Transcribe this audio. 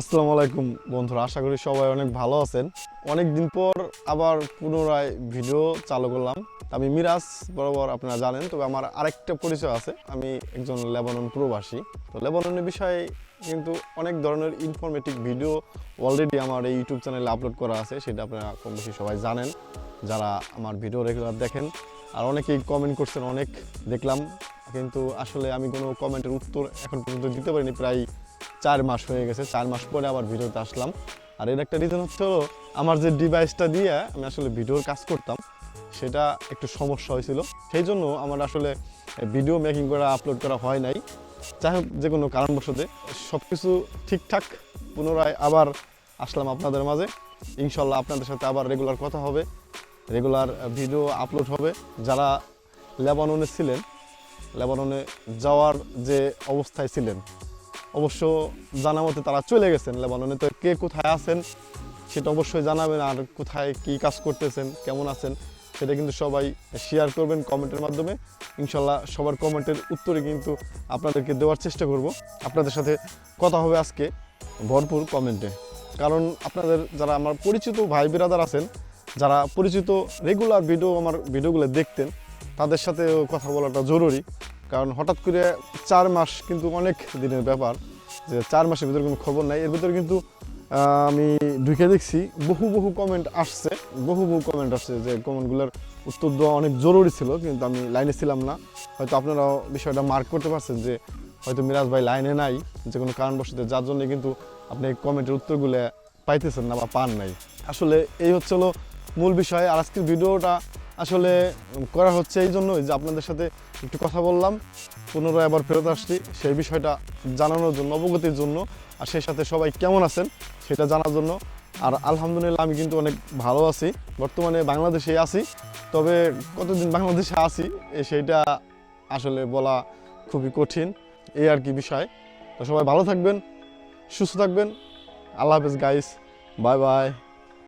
আসসালামু আলাইকুম বন্ধুরা, আশা করি সবাই অনেক ভালো আছেন। অনেক দিন পর আবার পুনরায় ভিডিও চালু করলাম। আমি মিরাজ, বরাবর আপনারা জানেন, তবে আমার আরেকটা পরিচয় আছে। আমি একজন লেবানন প্রবাসী। তো লেবাননের বিষয়ে কিন্তু অনেক ধরনের ইনফরমেটিভ ভিডিও অলরেডি আমার এই ইউটিউব চ্যানেলে আপলোড করা আছে, সেটা আপনারা কম বেশি সবাই জানেন। যারা আমার ভিডিও রেগুলার দেখেন, আর অনেকেই কমেন্ট করছেন, অনেক দেখলাম। কিন্তু আসলে আমি কোনো কমেন্টের উত্তর এখন পর্যন্ত দিতে পারিনি, প্রায় চার মাস হয়ে গেছে, চার মাস পরে আবার ভিডিওতে আসলাম। আর এর একটা রিজন হচ্ছে হলো, আমার যে ডিভাইসটা দিয়ে আমি আসলে ভিডিওর কাজ করতাম, সেটা একটু সমস্যা হয়েছিল। সেই জন্য আমার আসলে ভিডিও মেকিং করা আপলোড করা হয় নাই। যাই হোক, যে কোনো কারণবশতে সব কিছু ঠিকঠাক পুনরায় আবার আসলাম আপনাদের মাঝে। ইনশাল্লাহ আপনাদের সাথে আবার রেগুলার কথা হবে রেগুলার ভিডিও আপলোড হবে। যারা লেবাননে ছিলেন লেবাননে যাওয়ার যে অবস্থায় ছিলেন অবশ্য জানা মতে তারা চলে গেছেন লেবাননে। তো কে কোথায় আছেন সেটা অবশ্যই জানাবেন আর কোথায় কি কাজ করতেছেন, কেমন আছেন সেটা কিন্তু সবাই শেয়ার করবেন কমেন্টের মাধ্যমে। ইনশাল্লাহ সবার কমেন্টের উত্তরে কিন্তু আপনাদেরকে দেওয়ার চেষ্টা করব। আপনাদের সাথে কথা হবে আজকে ভরপুর কমেন্টে। কারণ আপনাদের যারা আমার পরিচিত ভাই বিরাদার আছেন, যারা পরিচিত রেগুলার ভিডিও আমার ভিডিওগুলো দেখতেন, তাদের সাথে কথা বলাটা জরুরি। কারণ হঠাৎ করে চার মাস কিন্তু অনেক দিনের ব্যাপার যে চার মাসের ভিতরে কোনো খবর নাই। এর ভিতরে কিন্তু আমি ঢুকে দেখছি, বহু বহু কমেন্ট আসছে, বহু বহু কমেন্ট আসছে যে কমেন্টগুলোর উত্তর দেওয়া অনেক জরুরি ছিল, কিন্তু আমি লাইনে ছিলাম না। হয়তো আপনারাও বিষয়টা মার্ক করতে পারছেন যে হয়তো মিরাজ ভাই লাইনে নাই, যে কোনো কারণবশত, যার জন্য কিন্তু আপনি কমেন্টের উত্তরগুলো পাইতেছেন না বা পান নাই। আসলে এই হচ্ছে হলো মূল বিষয়। আর আজকের ভিডিওটা আসলে করা হচ্ছে এই জন্যই যে আপনাদের সাথে একটু কথা বললাম, পুনরায় আবার ফেরত আসছি। সেই বিষয়টা জানানোর জন্য, অবগতির জন্য। আর সেই সাথে সবাই কেমন আছেন সেটা জানার জন্য। আর আলহামদুলিল্লাহ আমি কিন্তু অনেক ভালো আছি। বর্তমানে বাংলাদেশে আছি। তবে কতদিন বাংলাদেশে আছি সেইটা আসলে বলা খুবই কঠিন। এই আর কি বিষয়। তো সবাই ভালো থাকবেন, সুস্থ থাকবেন। আল্লাহ হাফেজ গাইস বাই বাই